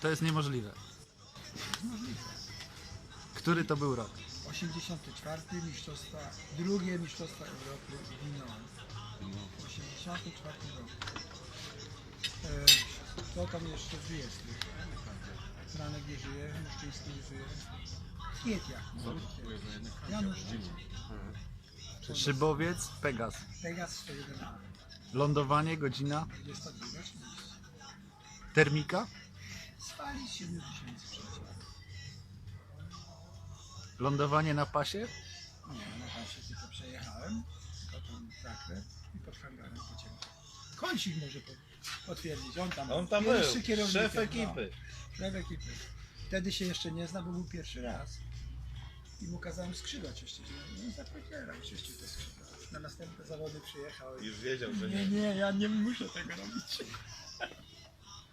To jest niemożliwe. Który to był rok? 84 mistrzostwa, drugie mistrzostwa Europy Winoan. 84 rok. E, kto tam jeszcze żyje z tych? Franek nie żyje, Muszczyński nie żyje. Kietia. Janusz Szybowiec, Pegas. Pegas 101 Lądowanie, godzina. 22 30. Termika. Spali 7000 przecież. Lądowanie na pasie. Nie, na pasie tylko przejechałem, potem zakręt i pod hangarem pociągnąłem. Kącik może po- potwierdzić, on tam, On tam pierwszy był, kierownikiem, szef ekipy. No, szef ekipy. Wtedy się jeszcze nie zna, bo był pierwszy raz. I mu kazałem skrzydła czyścić. No zapewniałem czyścił te skrzydła. Na następne zawody przyjechał i... Już wiedział, że Nie, nie. nie, ja nie muszę tego robić.